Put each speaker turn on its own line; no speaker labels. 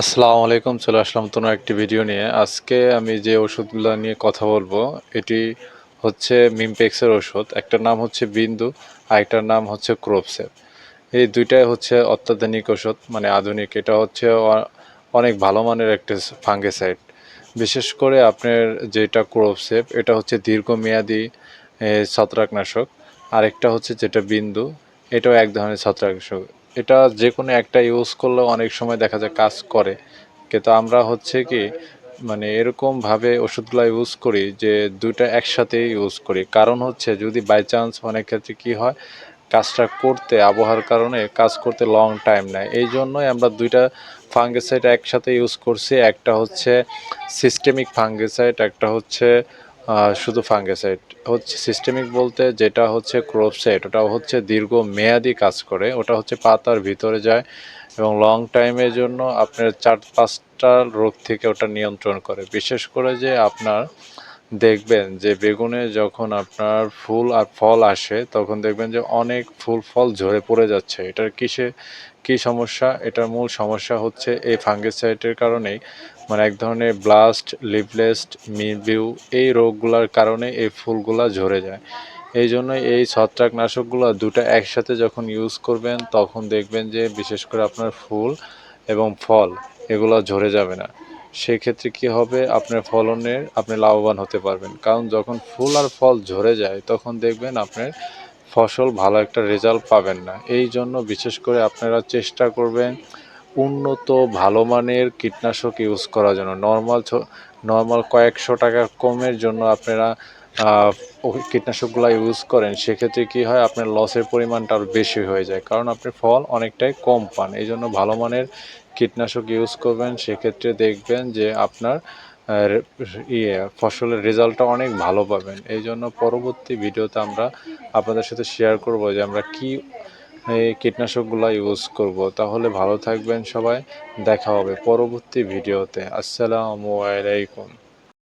আসসালামু আলাইকুম, চলে আসলাম তোমার একটি ভিডিও নিয়ে। আজকে আমি যে ওষুধগুলো নিয়ে কথা বলব, এটি হচ্ছে মিমপেক্সের ওষুধ। একটার নাম হচ্ছে বিন্দু আর একটার নাম হচ্ছে ক্রোপসেপ। এই দুইটাই হচ্ছে অত্যাধুনিক ওষুধ মানে আধুনিক। এটা হচ্ছে অনেক ভালো মানের একটা ফাঙ্গিসাইড। বিশেষ করে আপনার যেটা ক্রোপসেপ, এটা হচ্ছে দীর্ঘমেয়াদী ছত্রাকনাশক। আরেকটা হচ্ছে যেটা বিন্দু, এটাও এক ধরনের ছত্রাকনাশক। এটা যে কোনো একটা ইউজ করলে অনেক সময় দেখা যায় কাজ করে। কিন্তু আমরা হচ্ছে কি মানে এরকমভাবে ওষুধগুলো ইউজ করি যে দুইটা একসাথে ইউজ করি। কারণ হচ্ছে যদি বাই চান্স অনেক ক্ষেত্রে কী হয়, কাজটা করতে, আবহাওয়ার কারণে কাজ করতে লং টাইম নেয়। এই জন্যই আমরা দুইটা ফাঙ্গিসাইড একসাথে ইউজ করছি। একটা হচ্ছে সিস্টেমিক ফাঙ্গিসাইড একটা হচ্ছে শুধু ফাঙ্গিসাইড। হচ্ছে সিস্টেমিক বলতে যেটা হচ্ছে ক্রোপসাইড ওটা হচ্ছে দীর্ঘ মেয়াদি কাজ করে, ওটা হচ্ছে পাতার ভিতরে যায় এবং লং টাইমের জন্য আপনার চার পাঁচটা রোগ থেকে ওটা নিয়ন্ত্রণ করে। বিশেষ করে যে আপনার দেখবেন যে বেগুনে যখন আপনার ফুল আর ফল আসে, তখন দেখবেন যে অনেক ফুল ফল ঝরে পড়ে যাচ্ছে। এটার কিসে, কি সমস্যা? এটার মূল সমস্যা হচ্ছে এই ফাঙ্গিসাইডের কারণেই মানে এক ধরনের ব্লাস্ট লিভলেস্ট মিবিউ এই রোগগুলোর কারণে এই ফুলগুলা ঝরে যায়। এই জন্য এই ছত্রাকনাশকগুলো দুটো একসাথে যখন ইউজ করবেন, তখন দেখবেন যে বিশেষ করে আপনার ফুল এবং ফল, এগুলো ঝরে যাবে না। সেক্ষেত্রে কি হবে? আপনার ফলনের, আপনি লাভবান হতে পারবেন। কারণ যখন ফুল আর ফল ঝরে যায়, তখন দেখবেন আপনার ফসল ভালো একটা রেজাল্ট পাবেন না। এই জন্য বিশেষ করে আপনারা চেষ্টা করবেন উন্নত, ভালো মানের কীটনাশক ইউজ করার জন্য। নর্মাল নর্মাল কয়েকশো টাকা কমের জন্য আপনারা কীটনাশকগুলো ইউজ করেন। সেক্ষেত্রে কি হয়, আপনার লসের পরিমাণটা আরও বেশি হয়ে যায়। কারণ আপনি ফল অনেকটাই কম পান। এই জন্য ভালো মানের কীটনাশক ইউজ করবেন। সেক্ষেত্রে দেখবেন যে আপনার ইয়ে ফসলের রেজাল্টটা অনেক ভালো পাবেন। এই জন্য পরবর্তী ভিডিওতে আমরা আপনাদের সাথে শেয়ার করব যে আমরা কি কীটনাশকগুলো ইউজ করব। তাহলে ভালো থাকবেন সবাই। দেখা হবে পরবর্তী ভিডিওতে। আসসালামু আলাইকুম।